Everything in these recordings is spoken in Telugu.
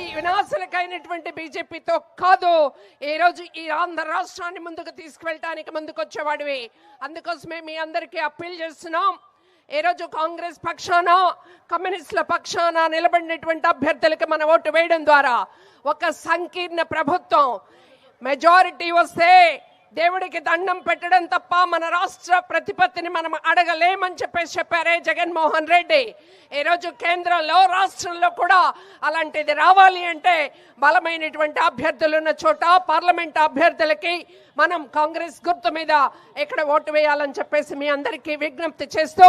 ఈ వినాశనకైనటువంటి బీజేపీతో కాదు. ఈ రోజు ఈ ఆంధ్ర రాష్ట్రాన్ని ముందుకు తీసుకువెళ్ళటానికి ముందుకొచ్చేవాడివి. అందుకోసమే మీ అందరికీ అప్పీల్ చేస్తున్నాం. ఈ రోజు కాంగ్రెస్ పక్షాన కమ్యూనిస్టుల పక్షాన నిలబడినటువంటి అభ్యర్థులకు మన ఓటు వేయడం ద్వారా ఒక సంకీర్ణ ప్రభుత్వం మెజారిటీ వస్తే దేవుడికి దండం పెట్టడం తప్ప మన రాష్ట్ర ప్రతిపత్తిని మనం అడగలేమని చెప్పేసి చెప్పారే జగన్మోహన్ రెడ్డి. ఈరోజు కేంద్రంలో రాష్ట్రంలో కూడా అలాంటిది రావాలి అంటే బలమైనటువంటి అభ్యర్థులు ఉన్న చోట పార్లమెంట్ అభ్యర్థులకి మనం కాంగ్రెస్ గుర్తు మీద ఎక్కడ ఓటు వేయాలని చెప్పేసి మీ అందరికీ విజ్ఞప్తి చేస్తూ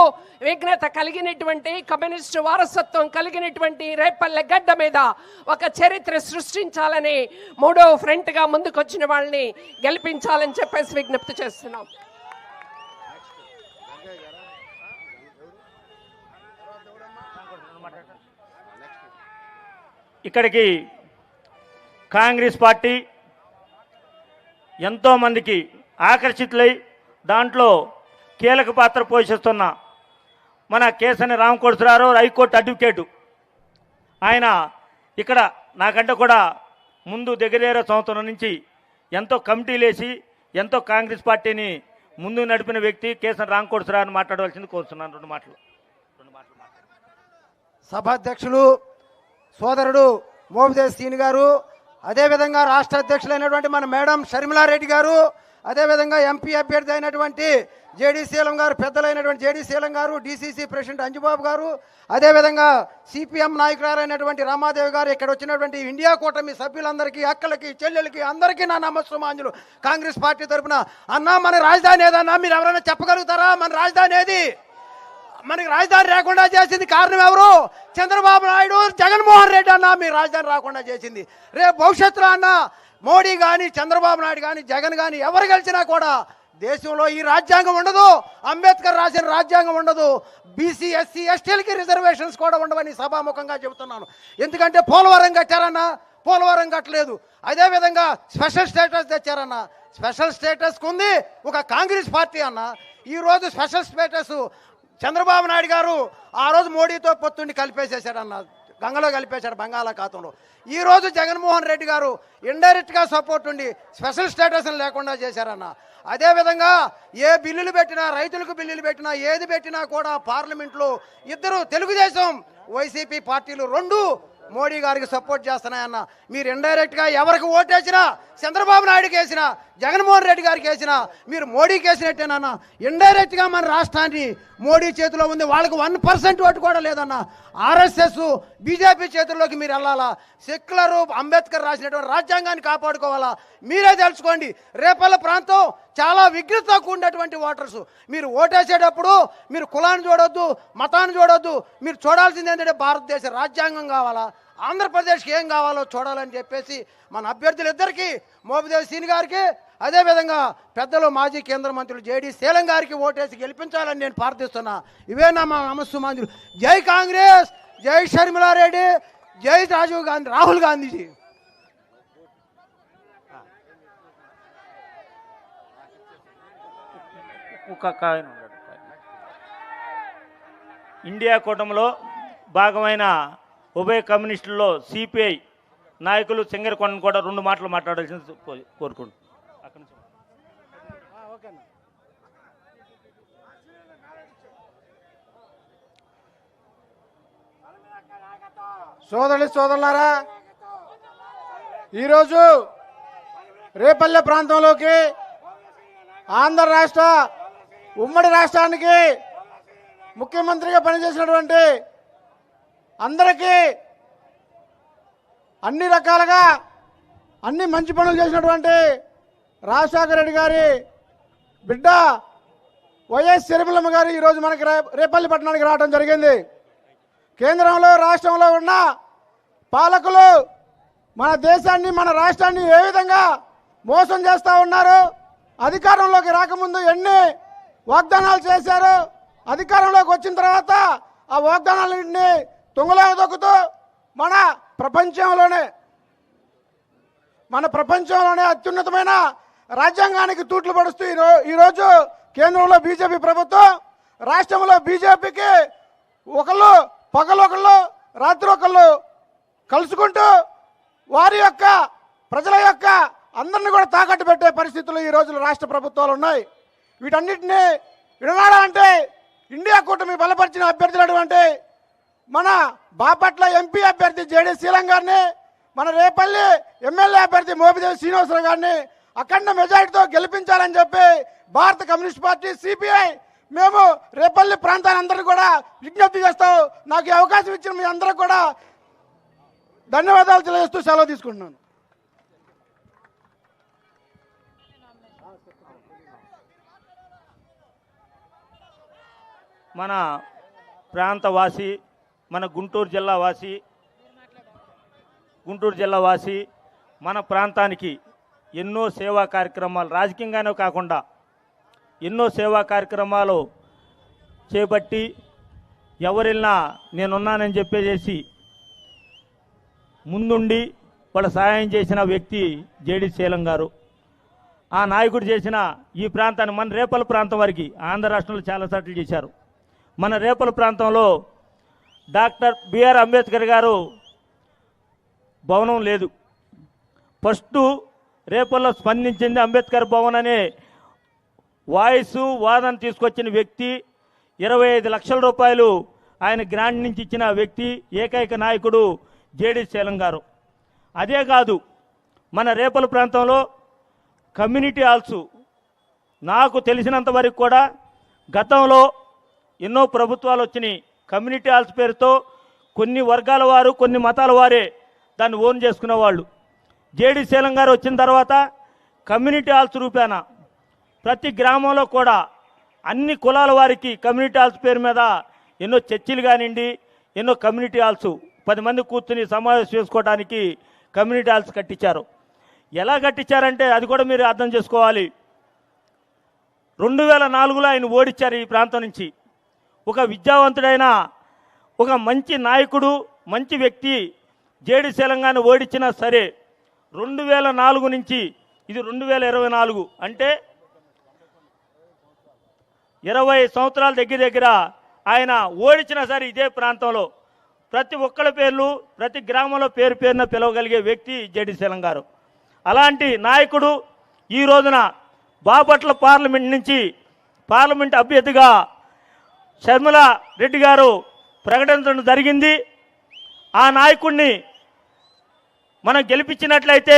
విఘ్నత కలిగినటువంటి కమ్యూనిస్టు వారసత్వం కలిగినటువంటి రేపల్లె గడ్డ మీద ఒక చరిత్ర సృష్టించాలని మూడో ఫ్రంట్గా ముందుకొచ్చిన వాళ్ళని గెలిపించాలని చెప్పేసి విజ్ఞప్తి చేస్తున్నాం. ఇక్కడికి కాంగ్రెస్ పార్టీ ఎంతోమందికి ఆకర్షితులై దాంట్లో కీలక పాత్ర పోషిస్తున్న మన కేసని రామకోటరావు హైకోర్టు అడ్వకేటు. ఆయన ఇక్కడ నాకంటే కూడా ముందు దగ్గరేరే సంవత్సరం నుంచి ఎంతో కమిటీలు వేసి ఎంతో కాంగ్రెస్ పార్టీని ముందు నడిపిన వ్యక్తి కేసరి రామకోటరావు మాట్లాడవలసింది కోరుతున్నాను. రెండు మాటలు. రెండు మాటలు సభాధ్యక్షులు సోదరుడు మోపిదేవి సీని గారు అదేవిధంగా రాష్ట్ర అధ్యక్షులైనటువంటి మన మేడం షర్మిలారెడ్డి గారు అదేవిధంగా ఎంపీ అభ్యర్థి అయినటువంటి జేడీ గారు పెద్దలైనటువంటి జేడీ గారు డీసీసీ ప్రెసిడెంట్ అంజుబాబు గారు అదేవిధంగా సిపిఎం నాయకురాలైనటువంటి రామాదేవి గారు ఇక్కడ వచ్చినటువంటి ఇండియా కూటమి సభ్యులందరికీ అక్కలకి చెల్లెలకి అందరికీ నా నమస్సుమాంజులు. కాంగ్రెస్ పార్టీ తరఫున అన్నా మన రాజధాని ఏదన్నా మీరు ఎవరైనా చెప్పగలుగుతారా? మన రాజధాని ఏది? మనకి రాజధాని రాకుండా చేసింది కారణం ఎవరు? చంద్రబాబు నాయుడు జగన్మోహన్ రెడ్డి అన్న మీ రాజధాని రాకుండా చేసింది. రేపు భవిష్యత్తులో అన్న మోడీ కానీ చంద్రబాబు నాయుడు కానీ జగన్ కానీ ఎవరు గెలిచినా కూడా దేశంలో ఈ రాజ్యాంగం ఉండదు. అంబేద్కర్ రాసిన రాజ్యాంగం ఉండదు. బీసీ ఎస్సీ ఎస్టీలకి రిజర్వేషన్స్ కూడా ఉండవని సభాముఖంగా చెబుతున్నాను. ఎందుకంటే పోలవరం కట్టారన్నా పోలవరం కట్టలేదు. అదేవిధంగా స్పెషల్ స్టేటస్ తెచ్చారన్న స్పెషల్ స్టేటస్కి ఉంది ఒక కాంగ్రెస్ పార్టీ అన్న. ఈరోజు స్పెషల్ స్టేటస్ చంద్రబాబు నాయుడు గారు ఆ రోజు మోడీతో పొత్తుండి కలిపేసేశాడన్న గంగలో కలిపేశాడు బంగాళాఖాతంలో. ఈ రోజు జగన్మోహన్ రెడ్డి గారు ఇండైరెక్ట్గా సపోర్ట్ ఉండి స్పెషల్ స్టేటస్ లేకుండా చేశారన్న. అదేవిధంగా ఏ బిల్లులు పెట్టినా రైతులకు బిల్లులు పెట్టినా ఏది పెట్టినా కూడా పార్లమెంట్లో ఇద్దరు తెలుగుదేశం వైసీపీ పార్టీలు రెండు మోడీ గారికి సపోర్ట్ చేస్తున్నాయన్న. మీరు ఇండైరెక్ట్గా ఎవరికి ఓటేసినా చంద్రబాబు నాయుడుకి వేసినా జగన్మోహన్ రెడ్డి గారికి వేసిన మీరు మోడీకి వేసినట్టేనన్న ఇండైరెక్ట్గా మన రాష్ట్రాన్ని మోడీ చేతిలో ఉంది. వాళ్ళకి వన్ పర్సెంట్ ఓటు కూడా లేదన్న. ఆర్ఎస్ఎస్ బీజేపీ చేతుల్లోకి మీరు వెళ్ళాలా? సెక్యులర్ అంబేద్కర్ రాసినటువంటి రాజ్యాంగాన్ని కాపాడుకోవాలా? మీరే తెలుసుకోండి. రేపల్ల ప్రాంతం చాలా విఘ్నత కూడినటువంటి ఓటర్స్ మీరు ఓటేసేటప్పుడు మీరు కులాన్ని చూడొద్దు మతాన్ని చూడొద్దు. మీరు చూడాల్సింది ఏంటంటే భారతదేశ రాజ్యాంగం కావాలా? ఆంధ్రప్రదేశ్కి ఏం కావాలో చూడాలని చెప్పేసి మన అభ్యర్థులు ఇద్దరికీ మోపిదేవి సీని గారికి అదేవిధంగా పెద్దలు మాజీ కేంద్ర మంత్రులు జేడీ శీలం గారికి ఓటేసి గెలిపించాలని నేను ప్రార్థిస్తున్నా. ఇవే నా మా నమస్సుమాంజులు జై కాంగ్రెస్! జై షర్మిలారెడ్డి! జై రాజీవ్ గాంధీ రాహుల్ గాంధీజీ. ఇండియా కూటమిలో భాగమైన ఉభయ కమ్యూనిస్టుల్లో సిపిఐ నాయకులు సింగరకొండను కూడా రెండు మాటలు మాట్లాడాల్సింది కోరుకుంటున్నాను. సోదరులు సోదరులారా ఈరోజు రేపల్లె ప్రాంతంలోకి ఆంధ్ర రాష్ట్ర ఉమ్మడి రాష్ట్రానికి ముఖ్యమంత్రిగా పనిచేసినటువంటి అందరికీ అన్ని రకాలుగా అన్ని మంచి పనులు చేసినటువంటి రాజశేఖర రెడ్డి గారి బిడ్డ వైఎస్ శర్మిలమ్మ గారు ఈరోజు మనకి రేపల్లి పట్టణానికి రావడం జరిగింది. కేంద్రంలో రాష్ట్రంలో ఉన్న పాలకులు మన దేశాన్ని మన రాష్ట్రాన్ని ఏ విధంగా మోసం చేస్తూ ఉన్నారు అధికారంలోకి రాకముందు ఎన్ని వాగ్దానాలు చేశారు అధికారంలోకి వచ్చిన తర్వాత ఆ వాగ్దానాలన్నింటినీ తుంగలో దొక్కుతూ మన ప్రపంచంలోనే మన ప్రపంచంలోనే అత్యున్నతమైన రాజ్యాంగానికి తూట్లు పడుస్తూ ఈరో- ఈరోజు కేంద్రంలో బీజేపీ ప్రభుత్వం రాష్ట్రంలో బీజేపీకి ఒకళ్ళు పగలు ఒకళ్ళు రాత్రి ఒకళ్ళు కలుసుకుంటూ వారి యొక్క ప్రజల యొక్క అందరిని కూడా తాకట్టు పెట్టే పరిస్థితులు ఈ రోజులు రాష్ట్ర ప్రభుత్వాలు ఉన్నాయి. వీటన్నిటినీ విడనాడాలంటే ఇండియా కూటమి బలపరిచిన అభ్యర్థులు అటువంటి మన బాపట్ల ఎంపీ అభ్యర్థి జేడి శీలం గారిని మన రేపల్లి ఎమ్మెల్యే అభ్యర్థి మోపిదేవి శ్రీనివాసరావు గారిని అఖండ మెజారిటీతో గెలిపించాలని చెప్పి భారత కమ్యూనిస్ట్ పార్టీ సిపిఐ మేము రేపల్లి ప్రాంతాలందరినీ కూడా విజ్ఞప్తి చేస్తావు నాకు అవకాశం ఇచ్చిన మీ అందరూ కూడా ధన్యవాదాలు తెలియజేస్తూ సెలవు తీసుకుంటున్నాను. మన ప్రాంతవాసి మన గుంటూరు జిల్లా వాసి గుంటూరు జిల్లా వాసి మన ప్రాంతానికి ఎన్నో సేవా కార్యక్రమాలు రాజకీయంగానే కాకుండా ఎన్నో సేవా కార్యక్రమాలు చేపట్టి ఎవరెళ్ళినా నేనున్నానని చెప్పేసి ముందుండి వాళ్ళ సహాయం చేసిన వ్యక్తి జేడి శీలం గారు. ఆ నాయకుడు చేసిన ఈ ప్రాంతాన్ని మన రేపల ప్రాంతం వరకు ఆంధ్ర రాష్ట్రంలో చాలా సార్లు చేశారు. మన రేపల ప్రాంతంలో డాక్టర్ బిఆర్ అంబేద్కర్ గారు భవనం లేదు. ఫస్ట్ రేపల్లో స్పందించింది అంబేద్కర్ భవన్ అనే వాయిస్ వాదన తీసుకొచ్చిన వ్యక్తి ఇరవై ఐదు లక్షల రూపాయలు ఆయన గ్రాంట్ నుంచి ఇచ్చిన వ్యక్తి ఏకైక నాయకుడు జేడి శీలం గారు. అదే కాదు మన రేపల ప్రాంతంలో కమ్యూనిటీ హాల్స్ నాకు తెలిసినంత వరకు కూడా గతంలో ఎన్నో ప్రభుత్వాలు వచ్చినాయి. కమ్యూనిటీ హాల్స్ పేరుతో కొన్ని వర్గాల వారు కొన్ని మతాల వారే దాన్ని ఓన్ చేసుకునేవాళ్ళు. జేడి శీలం గారు వచ్చిన తర్వాత కమ్యూనిటీ హాల్స్ రూపేణ ప్రతి గ్రామంలో కూడా అన్ని కులాల వారికి కమ్యూనిటీ హాల్స్ పేరు మీద ఎన్నో చర్చిలు కానివ్వండి ఎన్నో కమ్యూనిటీ హాల్స్. పది మంది కూర్చుని సమావేశం చేసుకోవడానికి కమ్యూనిటీ హాల్స్ కట్టించారు. ఎలా కట్టించారంటే అది కూడా మీరు అర్థం చేసుకోవాలి. రెండు వేల నాలుగులో ఆయన ఓడించారు ఈ ప్రాంతం నుంచి. ఒక విద్యావంతుడైన ఒక మంచి నాయకుడు మంచి వ్యక్తి జేడి తెలంగాణ ఓడించినా సరే రెండు వేల నాలుగు నుంచి ఇది రెండు వేల ఇరవై నాలుగు అంటే ఇరవై సంవత్సరాల దగ్గర దగ్గర ఆయన ఓడించినా సరే ఇదే ప్రాంతంలో ప్రతి ఒక్కళ్ళ పేర్లు ప్రతి గ్రామంలో పేరు పేరున పిలవగలిగే వ్యక్తి జేడి శీలం గారు. అలాంటి నాయకుడు ఈ రోజున బాపట్ల పార్లమెంట్ నుంచి పార్లమెంట్ అభ్యర్థిగా షర్మిల రెడ్డి గారు ప్రకటించడం జరిగింది. ఆ నాయకుడిని మనం గెలిపించినట్లయితే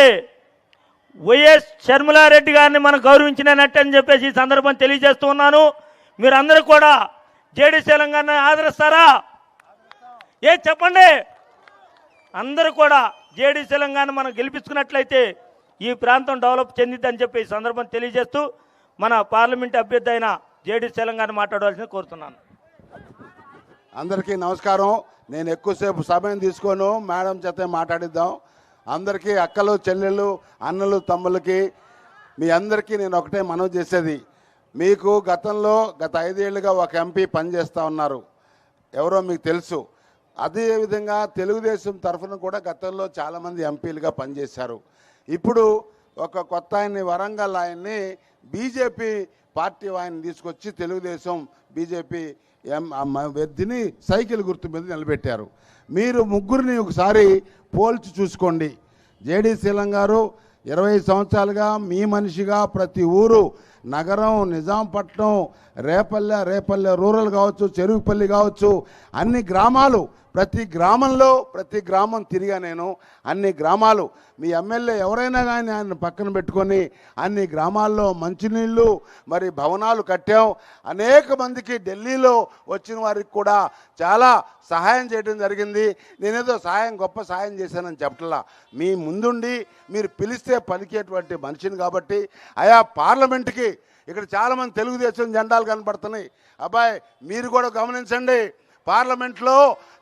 వైఎస్ షర్మిలారెడ్డి గారిని మనం గౌరవించినట్టు అని చెప్పేసి ఈ సందర్భం తెలియజేస్తూ ఉన్నాను. మీరందరూ కూడా జేడీ తెలంగాణ ఆదరిస్తారా? ఏ చెప్పండి? అందరూ కూడా జేడీ తెలంగాణ మనం గెలిపించుకున్నట్లయితే ఈ ప్రాంతం డెవలప్ చెందిద్దని చెప్పి సందర్భం తెలియజేస్తూ మన పార్లమెంట్ అభ్యర్థి అయిన జేడీ తెలంగాణ మాట్లాడవలసింది కోరుతున్నాను. అందరికీ నమస్కారం. నేను ఎక్కువసేపు సమయం తీసుకోను. మేడం చేత మాట్లాడిద్దాం. అందరికీ అక్కలు చెల్లెళ్ళు అన్నలు తమ్ముళ్ళకి మీ అందరికీ నేను ఒకటే మనవి చేసేది. మీకు గతంలో గత ఐదేళ్ళుగా ఒక ఎంపీ పనిచేస్తూ ఉన్నారు. ఎవరో మీకు తెలుసు. అదేవిధంగా తెలుగుదేశం తరఫున కూడా గతంలో చాలామంది ఎంపీలుగా పనిచేశారు. ఇప్పుడు ఒక కొత్త ఆయన్ని వరంగల్ ఆయన్ని బీజేపీ పార్టీ ఆయన తీసుకొచ్చి తెలుగుదేశం బీజేపీ ఎం వ్యక్తిని సైకిల్ గుర్తు మీద నిలబెట్టారు. మీరు ముగ్గురిని ఒకసారి పోల్చి చూసుకోండి. జేడీ శీలం గారు ఇరవై సంవత్సరాలుగా మీ మనిషిగా ప్రతి ఊరు నగరం నిజాంపట్నం రేపల్లె రేపల్లె రూరల్ కావచ్చు చెరుకుపల్లి కావచ్చు అన్ని గ్రామాలు ప్రతి గ్రామంలో ప్రతి గ్రామం తిరిగా నేను అన్ని గ్రామాలు మీ ఎమ్మెల్యే ఎవరైనా కానీ ఆయన పక్కన పెట్టుకొని అన్ని గ్రామాల్లో మంచినీళ్ళు మరి భవనాలు కట్టాం. అనేక మందికి ఢిల్లీలో వచ్చిన వారికి కూడా చాలా సహాయం చేయడం జరిగింది. నేనేదో సహాయం గొప్ప సహాయం చేశానని చెప్పట్లా. మీ ముందుండి మీరు పిలిస్తే పలికేటువంటి మనిషిని కాబట్టి ఆయా పార్లమెంట్కి ఇక్కడ చాలామంది తెలుగుదేశం జెండాలు కనపడుతున్నాయి. అబ్బాయి మీరు కూడా గమనించండి. పార్లమెంట్లో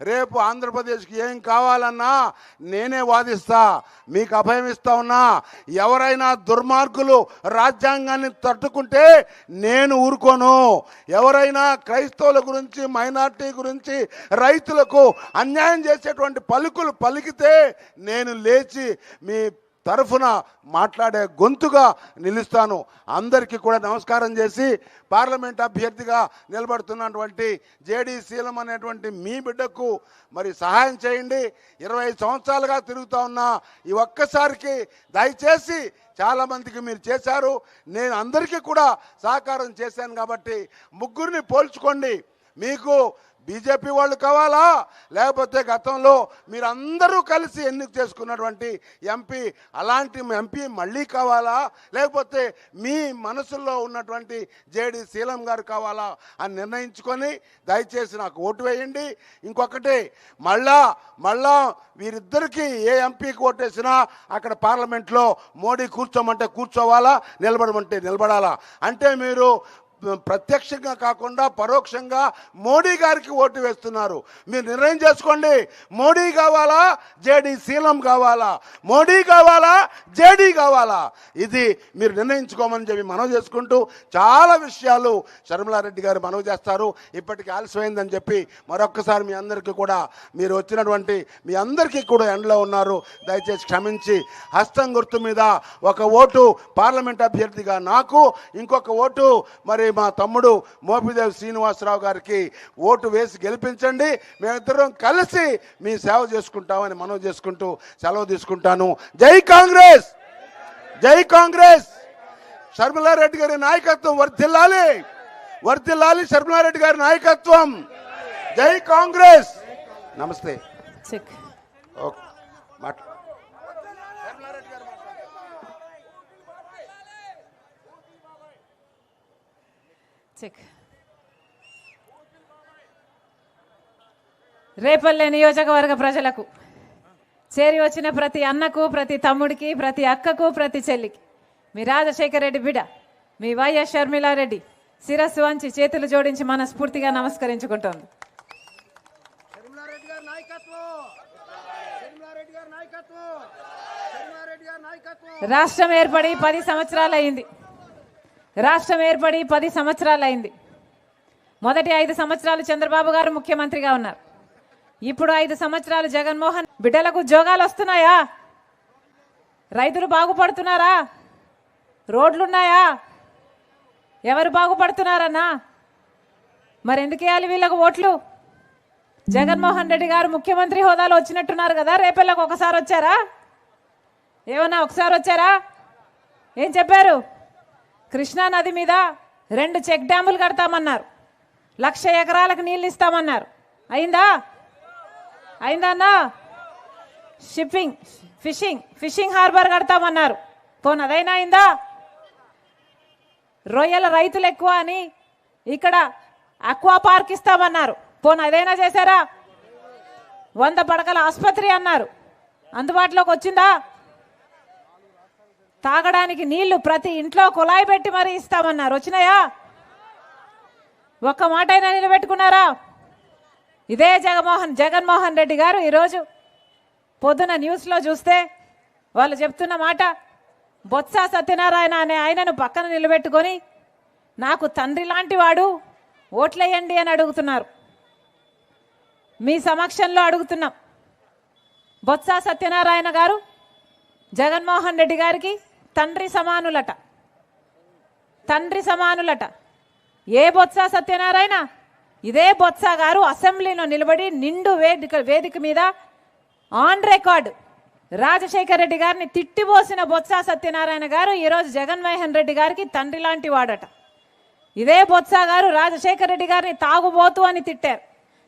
రేపు ఆంధ్రప్రదేశ్కి ఏం కావాలన్నా నేనే వాదిస్తా. మీకు అభయం ఇస్తా ఉన్నా. ఎవరైనా దుర్మార్గులు రాజ్యాంగాన్ని తట్టుకుంటే నేను ఊరుకోను. ఎవరైనా క్రైస్తవుల గురించి మైనార్టీ గురించి రైతులకు అన్యాయం చేసేటువంటి పలుకులు పలికితే నేను లేచి మీ తరఫున మాట్లాడే గొంతుగా నిలుస్తాను. అందరికీ కూడా నమస్కారం చేసి పార్లమెంట్ అభ్యర్థిగా నిలబడుతున్నటువంటి జేడీ శీలం అనేటువంటి మీ బిడ్డకు మరి సహాయం చేయండి. ఇరవై ఐదు సంవత్సరాలుగా తిరుగుతూ ఉన్నా ఈ ఒక్కసారికి దయచేసి చాలామందికి మీరు చేశారు. నేను అందరికీ కూడా సహకారం చేశాను కాబట్టి ముగ్గురిని పోల్చుకోండి. మీకు బీజేపీ వాళ్ళు కావాలా? లేకపోతే గతంలో మీరందరూ కలిసి ఎన్నిక చేసుకున్నటువంటి ఎంపీ అలాంటి ఎంపీ మళ్ళీ కావాలా? లేకపోతే మీ మనసుల్లో ఉన్నటువంటి జేడి శీలం గారు కావాలా అని నిర్ణయించుకొని దయచేసి నాకు ఓటు వేయండి. ఇంకొకటి మళ్ళా మళ్ళా వీరిద్దరికి ఏ ఎంపీకి ఓటేసినా అక్కడ పార్లమెంట్లో మోడీ కూర్చోమంటే కూర్చోవాలా? నిలబడమంటే నిలబడాలా? అంటే మీరు ప్రత్యక్షంగా కాకుండా పరోక్షంగా మోడీ గారికి ఓటు వేస్తున్నారు. మీరు నిర్ణయం చేసుకోండి. మోడీ కావాలా? జేడీ శీలం కావాలా? మోడీ కావాలా? జేడీ కావాలా? ఇది మీరు నిర్ణయించుకోమని చెప్పి మనవి చేసుకుంటూ చాలా విషయాలు శర్మలారెడ్డి గారు మనవి చేస్తారు. ఇప్పటికీ ఆలస్యమైందని చెప్పి మరొక్కసారి మీ అందరికీ కూడా మీరు వచ్చినటువంటి మీ అందరికీ కూడా ఎండలో ఉన్నారు. దయచేసి క్షమించి హస్తం గుర్తు మీద ఒక ఓటు పార్లమెంట్ అభ్యర్థిగా నాకు ఇంకొక ఓటు మరి మా తమ్ముడు మోపిదేవి శ్రీనివాసరావు గారికి ఓటు వేసి గెలిపించండి. మేమిద్దరం కలిసి మీ సేవ చేసుకుంటామని మనవి చేసుకుంటూ సెలవు తీసుకుంటాను. జై కాంగ్రెస్! జై కాంగ్రెస్! శర్మిలారెడ్డి గారి నాయకత్వం వర్ధిల్లాలి. వర్ధిల్లాలి శర్మిలారెడ్డి గారి నాయకత్వం. జై కాంగ్రెస్! నమస్తే. ఓకే మాట్లా చెక్ రేపల్లె నియోజకవర్గ ప్రజలకు చేరి వచ్చిన ప్రతి అన్నకు ప్రతి తమ్ముడికి ప్రతి అక్కకు ప్రతి చెల్లికి. మీ రాజశేఖర రెడ్డి బిడ్డ మీ వైఎస్ షర్మిలారెడ్డి శిరస్సు వంచి చేతులు జోడించి మనస్ఫూర్తిగా నమస్కరించుకుంటోంది. రాష్ట్రం ఏర్పడి పది సంవత్సరాలు అయింది రాష్ట్రం ఏర్పడి పది సంవత్సరాలు అయింది మొదటి ఐదు సంవత్సరాలు చంద్రబాబు గారు ముఖ్యమంత్రిగా ఉన్నారు. ఇప్పుడు ఐదు సంవత్సరాలు జగన్మోహన్ బిడ్డలకు ఉద్యోగాలు వస్తున్నాయా? రైతులు బాగుపడుతున్నారా? రోడ్లున్నాయా? ఎవరు బాగుపడుతున్నారన్నా? మరి ఎందుకు వేయాలి వీళ్ళకు ఓట్లు? జగన్మోహన్ రెడ్డి గారు ముఖ్యమంత్రి హోదాలో వచ్చినట్టున్నారు కదా రేపెళ్ళకు ఒకసారి వచ్చారా? ఏమన్నా ఒకసారి వచ్చారా? ఏం చెప్పారు? కృష్ణా నది మీద రెండు చెక్ డ్యాములు కడతామన్నారు. లక్ష ఎకరాలకు నీళ్ళు ఇస్తామన్నారు. అయిందా? అయిందా అన్నా? షిప్పింగ్ ఫిషింగ్ ఫిషింగ్ హార్బర్ కడతామన్నారు. పోను అదైనా అయిందా? రొయ్యల రైతులు ఎక్కువ అని ఇక్కడ అక్వా పార్క్ ఇస్తామన్నారు. పోను అదైనా చేశారా? వంద పడకల ఆసుపత్రి అన్నారు. అందుబాటులోకి వచ్చిందా? తాగడానికి నీళ్ళు ప్రతి ఇంట్లో కుళాయి పెట్టి మరీ ఇస్తామన్నారు. వచ్చినాయా? ఒక్క మాట అయినా నిలబెట్టుకున్నారా? ఇదే జగన్మోహన్ జగన్మోహన్ రెడ్డి గారు ఈరోజు పొద్దున న్యూస్లో చూస్తే వాళ్ళు చెప్తున్న మాట బొత్స సత్యనారాయణ అనే ఆయనను పక్కన నిలబెట్టుకొని నాకు తండ్రి లాంటి వాడు ఓట్లేయండి అని అడుగుతున్నారు. మీ సమక్షంలో అడుగుతున్నాం. బొత్స సత్యనారాయణ గారు జగన్మోహన్ రెడ్డి గారికి తండ్రి సమానులట. తండ్రి సమానులట. ఏ బొత్స సత్యనారాయణ? ఇదే బొత్స గారు అసెంబ్లీలో నిలబడి నిండు వేదిక వేదిక మీద ఆన్ రికార్డు. రాజశేఖర రెడ్డి గారిని తిట్టిపోసిన బొత్స సత్యనారాయణ గారు ఈరోజు జగన్మోహన్ రెడ్డి గారికి తండ్రి లాంటి వాడట. ఇదే బొత్స గారు రాజశేఖర రెడ్డి గారిని తాగుబోతు అని తిట్టారు.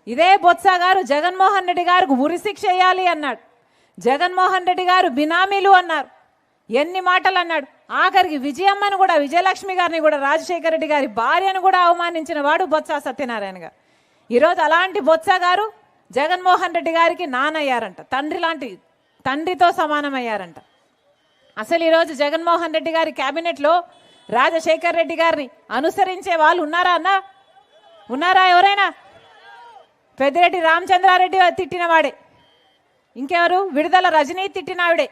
ఇదే బొత్స గారు జగన్మోహన్ రెడ్డి గారికి ఉరిశిక్ష వేయాలి అన్నాడు. జగన్మోహన్ రెడ్డి గారు బినామీలు అన్నారు. ఎన్ని మాటలు అన్నాడు ఆఖరికి విజయమ్మను కూడా విజయలక్ష్మి గారిని కూడా రాజశేఖర రెడ్డి గారి భార్యను కూడా అవమానించిన వాడు బొత్స సత్యనారాయణ గారు. ఈరోజు అలాంటి బొత్స గారు జగన్మోహన్ రెడ్డి గారికి నానయ్యారంట. తండ్రి లాంటి తండ్రితో సమానమయ్యారంట. అసలు ఈరోజు జగన్మోహన్ రెడ్డి గారి క్యాబినెట్లో రాజశేఖర్ రెడ్డి గారిని అనుసరించే వాళ్ళు ఉన్నారా అన్న? ఉన్నారా ఎవరైనా? పెద్దిరెడ్డి రామచంద్రారెడ్డి తిట్టినవాడే ఇంకెవరు? విడుదల రజనీ తిట్టినావిడే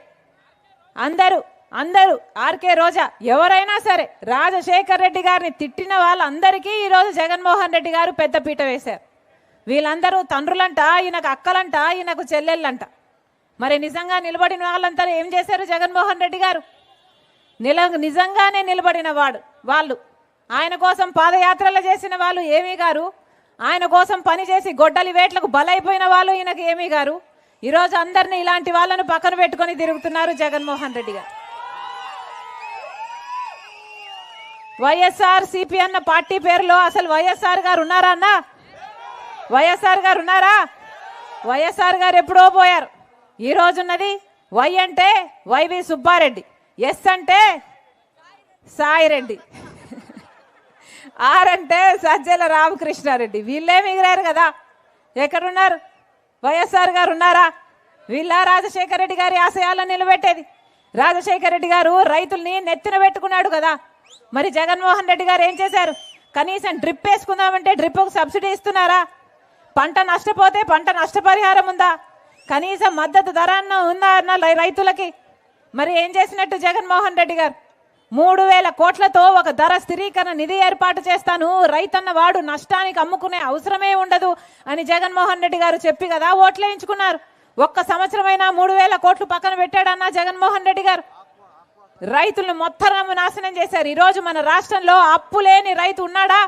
అందరూ అందరూ ఆర్కే రోజా ఎవరైనా సరే రాజశేఖర్ రెడ్డి గారిని తిట్టిన వాళ్ళందరికీ ఈరోజు జగన్మోహన్ రెడ్డి గారు పెద్ద పీట వేశారు. వీళ్ళందరూ తండ్రులంట ఈయనకు అక్కలంట ఈయనకు చెల్లెళ్ళంట. మరి నిజంగా నిలబడిన వాళ్ళంతా ఏం చేశారు జగన్మోహన్ రెడ్డి గారు? నిల నిజంగానే నిలబడిన వాడు వాళ్ళు. ఆయన కోసం పాదయాత్రలు చేసిన వాళ్ళు ఏమీ గారు? ఆయన కోసం పనిచేసి గొడ్డలి వేట్లకు బలైపోయిన వాళ్ళు ఈయనకు ఏమీ గారు? ఈరోజు అందరినీ ఇలాంటి వాళ్ళను పక్కన పెట్టుకొని తిరుగుతున్నారు జగన్మోహన్ రెడ్డి గారు. వైఎస్ఆర్ సిపి అన్న పార్టీ పేరులో అసలు వైఎస్ఆర్ గారు ఉన్నారా అన్న? వైఎస్ఆర్ గారు ఉన్నారా? వైఎస్ఆర్ గారు ఎప్పుడో పోయారు. ఈ రోజున్నది వై అంటే వైవి సుబ్బారెడ్డి ఎస్ అంటే సాయిరెడ్డి ఆర్ అంటే సజ్జల రామకృష్ణారెడ్డి. వీళ్ళే మిగిలారు కదా. ఎక్కడున్నారు? వైఎస్ఆర్ గారు ఉన్నారా? వీళ్ళ రాజశేఖర రెడ్డి గారి ఆశయాలను నిలబెట్టేది. రాజశేఖర రెడ్డి గారు రైతుల్ని నెత్తిన పెట్టుకున్నాడు కదా. మరి జగన్మోహన్ రెడ్డి గారు ఏం చేశారు? కనీసం డ్రిప్ వేసుకుందామంటే డ్రిప్కు సబ్సిడీ ఇస్తున్నారా? పంట నష్టపోతే పంట నష్టపరిహారం ఉందా? కనీసం మద్దతు ధర అన్న ఉందా అన్న రైతులకి? మరి ఏం చేసినట్టు జగన్మోహన్ రెడ్డి గారు? మూడు వేల కోట్లతో ఒక ధర స్థిరీకరణ నిధి ఏర్పాటు చేస్తాను. రైతన్న వాడు నష్టానికి అమ్ముకునే అవసరమే ఉండదు అని జగన్మోహన్ రెడ్డి గారు చెప్పి కదా ఓట్లేయించుకున్నారు. ఒక్క సంవత్సరమైనా మూడు వేల కోట్లు పక్కన పెట్టాడన్నా జగన్మోహన్ రెడ్డి గారు. రైతులను మొత్తం నాశనం చేశారు. ఈరోజు మన రాష్ట్రంలో అప్పు లేని రైతు ఉన్నాడా?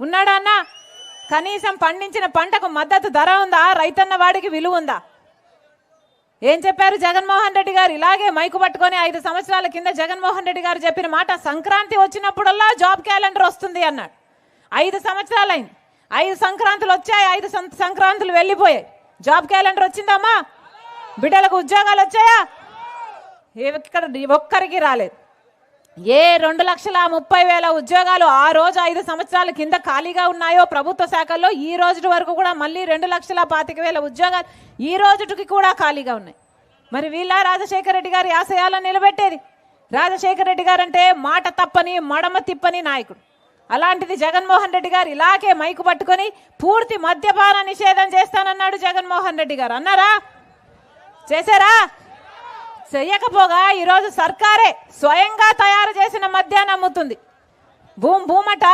ఉన్నాడా అన్నా? కనీసం పండించిన పంటకు మద్దతు ధర ఉందా? రైతన్న వాడికి విలువ ఉందా? ఏం చెప్పారు జగన్మోహన్ రెడ్డి గారు? ఇలాగే మైకు పట్టుకొని ఐదు సంవత్సరాల కింద జగన్మోహన్ రెడ్డి గారు చెప్పిన మాట సంక్రాంతి వచ్చినప్పుడల్లా జాబ్ క్యాలెండర్ వస్తుంది అన్నాడు. ఐదు సంవత్సరాలైంది. ఐదు సంక్రాంతులు వచ్చాయి ఐదు సంక్రాంతులు వెళ్ళిపోయాయి. జాబ్ క్యాలెండర్ వచ్చిందమ్మా. బిడ్డలకు ఉద్యోగాలు వచ్చాయా? ఇక్కడ ఒక్కరికి రాలేదు. ఏ రెండు లక్షల ముప్పై వేల ఉద్యోగాలు ఆ రోజు ఐదు సంవత్సరాల కింద ఖాళీగా ఉన్నాయో ప్రభుత్వ శాఖల్లో ఈ రోజు వరకు కూడా మళ్ళీ రెండు లక్షల పాతిక వేల ఉద్యోగాలు ఈ రోజుకి కూడా ఖాళీగా ఉన్నాయి. మరి వీళ్ళ రాజశేఖర రెడ్డి గారి ఆశయాలను నిలబెట్టేది? రాజశేఖర రెడ్డి గారు అంటే మాట తప్పని మడమ తిప్పని నాయకుడు. అలాంటిది జగన్మోహన్ రెడ్డి గారు ఇలాగే మైకు పట్టుకొని పూర్తి మద్యపాన నిషేధం చేస్తానన్నాడు జగన్మోహన్ రెడ్డి గారు. అన్నారా? చేశారా? చెయ్యకపోగా ఈరోజు సర్కారే స్వయంగా తయారు చేసిన మద్యాన్ని అమ్ముతుంది. భూమ్ భూమట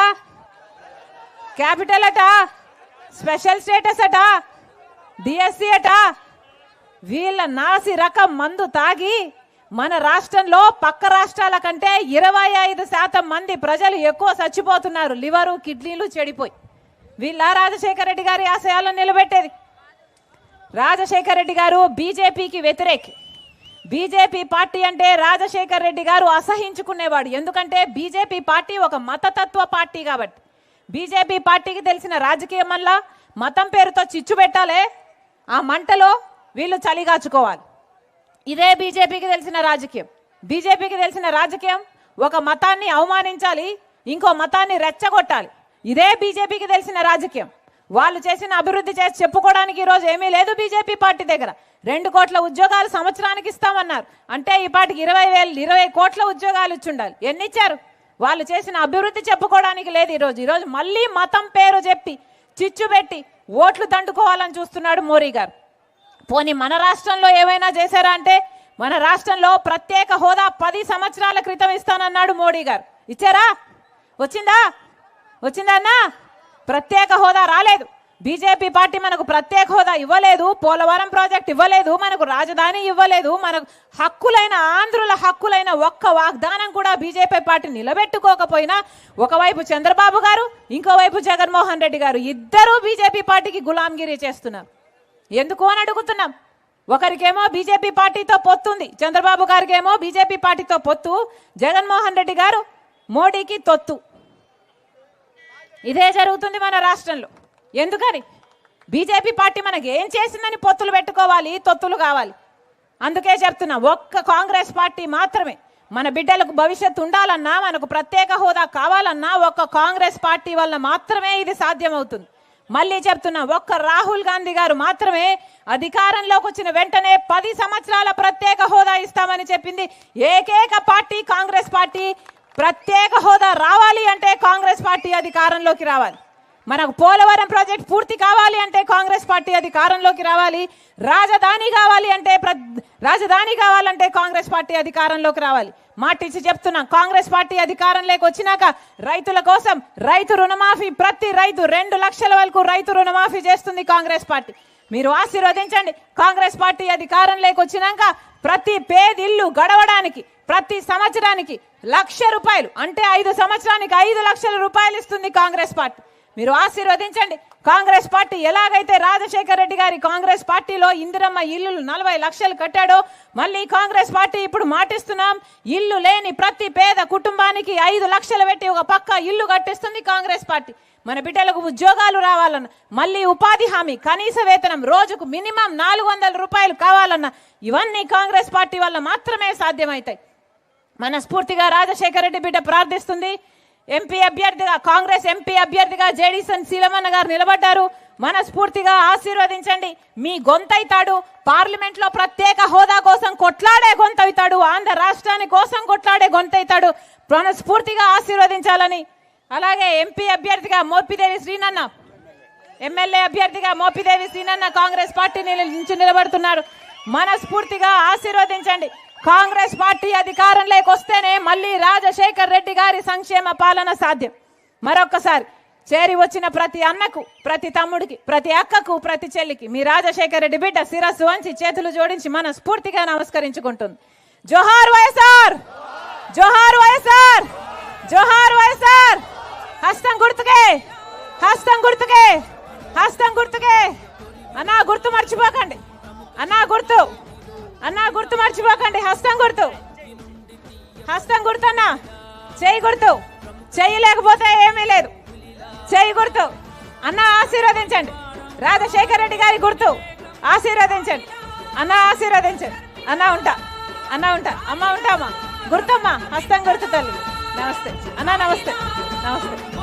క్యాపిటల్ అట స్పెషల్ స్టేటస్ అట డిఎస్సి అట వీళ్ళ నాసి రకం మందు తాగి మన రాష్ట్రంలో పక్క రాష్ట్రాల కంటే ఇరవై ఐదు శాతం మంది ప్రజలు ఎక్కువ చచ్చిపోతున్నారు. లివరు కిడ్నీలు చెడిపోయి. వీళ్ళ రాజశేఖర రెడ్డి గారి ఆశయాలను నిలబెట్టేది. రాజశేఖర రెడ్డి గారు బీజేపీకి వ్యతిరేకి. బీజేపీ పార్టీ అంటే రాజశేఖర్ రెడ్డి గారు అసహించుకునేవాడు. ఎందుకంటే బీజేపీ పార్టీ ఒక మతతత్వ పార్టీ కాబట్టి. బీజేపీ పార్టీకి తెలిసిన రాజకీయం వల్ల మతం పేరుతో చిచ్చు పెట్టాలే ఆ మంటలో వీళ్ళు చలిగాచుకోవాలి. ఇదే బీజేపీకి తెలిసిన రాజకీయం. బీజేపీకి తెలిసిన రాజకీయం ఒక మతాన్ని అవమానించాలి ఇంకో మతాన్ని రెచ్చగొట్టాలి. ఇదే బీజేపీకి తెలిసిన రాజకీయం. వాళ్ళు చేసిన అభివృద్ధి చేసి చెప్పుకోవడానికి ఈరోజు ఏమీ లేదు బీజేపీ పార్టీ దగ్గర. రెండు కోట్ల ఉద్యోగాలు సంవత్సరానికి ఇస్తామన్నారు. అంటే ఈ పాటికి ఇరవై వేలు ఇరవై కోట్ల ఉద్యోగాలు ఇచ్చుండాలి. ఎన్ని ఇచ్చారు వాళ్ళు చేసిన అభివృద్ధి చెప్పుకోవడానికి లేదు ఈరోజు. ఈరోజు మళ్ళీ మతం పేరు చెప్పి చిచ్చు పెట్టి ఓట్లు దండుకోవాలని చూస్తున్నాడు మోడీ గారు. పోనీ మన రాష్ట్రంలో ఏమైనా చేశారా అంటే మన రాష్ట్రంలో ప్రత్యేక హోదా పది సంవత్సరాల క్రితం ఇస్తానన్నాడు మోడీ గారు. ఇచ్చారా? వచ్చిందా? వచ్చిందా అన్నా? ప్రత్యేక హోదా రాలేదు. బీజేపీ పార్టీ మనకు ప్రత్యేక హోదా ఇవ్వలేదు పోలవరం ప్రాజెక్ట్ ఇవ్వలేదు మనకు రాజధాని ఇవ్వలేదు మనకు హక్కులైన ఆంధ్రుల హక్కులైన ఒక్క వాగ్దానం కూడా బీజేపీ పార్టీ నిలబెట్టుకోకపోయినా ఒకవైపు చంద్రబాబు గారు ఇంకోవైపు జగన్మోహన్ రెడ్డి గారు ఇద్దరూ బీజేపీ పార్టీకి గులాంగిరి చేస్తున్నారు. ఎందుకు అని అడుగుతున్నాం. ఒకరికేమో బీజేపీ పార్టీతో పొత్తుంది చంద్రబాబు గారికి ఏమో బీజేపీ పార్టీతో పొత్తు జగన్మోహన్ రెడ్డి గారు మోడీకి తొత్తు. ఇదే జరుగుతుంది మన రాష్ట్రంలో. ఎందుకని? బీజేపీ పార్టీ మనకి ఏం చేసిందని పొత్తులు పెట్టుకోవాలి తొత్తులు కావాలి. అందుకే చెప్తున్నా ఒక్క కాంగ్రెస్ పార్టీ మాత్రమే మన బిడ్డలకు భవిష్యత్తు ఉండాలన్నా మనకు ప్రత్యేక హోదా కావాలన్నా ఒక్క కాంగ్రెస్ పార్టీ వల్ల మాత్రమే ఇది సాధ్యమవుతుంది. మళ్ళీ చెప్తున్నా ఒక్క రాహుల్ గాంధీ గారు మాత్రమే అధికారంలోకి వచ్చిన వెంటనే పది సంవత్సరాల ప్రత్యేక హోదా ఇస్తామని చెప్పింది. ఏకైక పార్టీ కాంగ్రెస్ పార్టీ. ప్రత్యేక హోదా రావాలి అంటే కాంగ్రెస్ పార్టీ అధికారంలోకి రావాలి. మనకు పోలవరం ప్రాజెక్ట్ పూర్తి కావాలి అంటే కాంగ్రెస్ పార్టీ అధికారంలోకి రావాలి. రాజధాని కావాలి అంటే ప్ర- రాజధాని కావాలంటే కాంగ్రెస్ పార్టీ అధికారంలోకి రావాలి. మాటిచ్చి చెప్తున్నాం కాంగ్రెస్ పార్టీ అధికారంలోకి వచ్చినాక రైతుల కోసం రైతు రుణమాఫీ ప్రతి రైతు రెండు లక్షల వరకు రైతు రుణమాఫీ చేస్తుంది కాంగ్రెస్ పార్టీ. మీరు ఆశీర్వదించండి కాంగ్రెస్ పార్టీ అధికారంలోకి వచ్చినాక ప్రతి పేదిల్లు గడవడానికి ప్రతి సంవత్సరానికి లక్ష రూపాయలు అంటే ఐదు సంవత్సరానికి ఐదు లక్షల రూపాయలు ఇస్తుంది కాంగ్రెస్ పార్టీ. మీరు ఆశీర్వదించండి. కాంగ్రెస్ పార్టీ ఎలాగైతే రాజశేఖర రెడ్డి గారి కాంగ్రెస్ పార్టీలో ఇందిరమ్మ ఇల్లులు నలభై లక్షలు కట్టాడో మళ్ళీ కాంగ్రెస్ పార్టీ ఇప్పుడు మాటిస్తున్నాం. ఇల్లు లేని ప్రతి పేద కుటుంబానికి ఐదు లక్షలు పెట్టి ఒక పక్క ఇల్లు కట్టిస్తుంది కాంగ్రెస్ పార్టీ. మన బిడ్డలకు ఉద్యోగాలు రావాలన్న మళ్ళీ ఉపాధి హామీ కనీస వేతనం రోజుకు మినిమం నాలుగు వందల రూపాయలు కావాలన్న ఇవన్నీ కాంగ్రెస్ పార్టీ వల్ల మాత్రమే సాధ్యమవుతాయి. మనస్ఫూర్తిగా రాజశేఖర రెడ్డి బిడ్డ ప్రార్థిస్తుంది. ఎంపీ అభ్యర్థిగా కాంగ్రెస్ ఎంపీ అభ్యర్థిగా జేడీసన్ శీలమన్న గారు నిలబడ్డారు. మనస్ఫూర్తిగా ఆశీర్వదించండి. మీ గొంతైతాడు పార్లమెంట్లో ప్రత్యేక హోదా కోసం కొట్లాడే గొంతవుతాడు ఆంధ్ర రాష్ట్రాని కోసం కొట్లాడే గొంతైతాడు మనస్ఫూర్తిగా ఆశీర్వదించాలని. అలాగే ఎంపీ అభ్యర్థిగా మోపిదేవి శ్రీనన్న ఎమ్మెల్యే అభ్యర్థిగా మోపిదేవి శ్రీనన్న కాంగ్రెస్ పార్టీ నుంచి నిలబడుతున్నారు. మనస్ఫూర్తిగా ఆశీర్వదించండి. కాంగ్రెస్ పార్టీ అధికారంలోకి వస్తేనే మళ్ళీ రాజశేఖర్ రెడ్డి గారి సంక్షేమ పాలన సాధ్యం. మరొక్కసారి చేరి వచ్చిన ప్రతి అన్నకు ప్రతి తమ్ముడికి ప్రతి అక్కకు ప్రతి చెల్లికి మీ రాజశేఖర్ రెడ్డి బిడ్డ శిరస్సు వంచి చేతులు జోడించి మన స్ఫూర్తిగా నమస్కరించుకుంటుంది. జోహార్ వైఎస్ఆర్! జోహార్ వైఎస్ఆర్! జోహార్ వైఎస్ఆర్! హస్తం గుర్తుకే! హస్తం గుర్తుకే! హస్తం గుర్తుకే! అన్నా గుర్తు మర్చిపోకండి. అన్నా గుర్తు. అన్నా గుర్తు మర్చిపోకండి. హస్తం గుర్తు. హస్తం గుర్తు అన్నా. చేయి గుర్తు. చెయ్యి లేకపోతే ఏమీ లేదు. చేయి గుర్తు. అన్న ఆశీర్వదించండి. రాజశేఖర రెడ్డి గారి గుర్తు. ఆశీర్వదించండి. అన్న ఆశీర్వదించండి. అన్న ఉంటా. అన్న ఉంటా. అమ్మ ఉంటామా గుర్తమ్మా. హస్తం గుర్తు తల్లి. నమస్తే. అన్న నమస్తే. నమస్తే.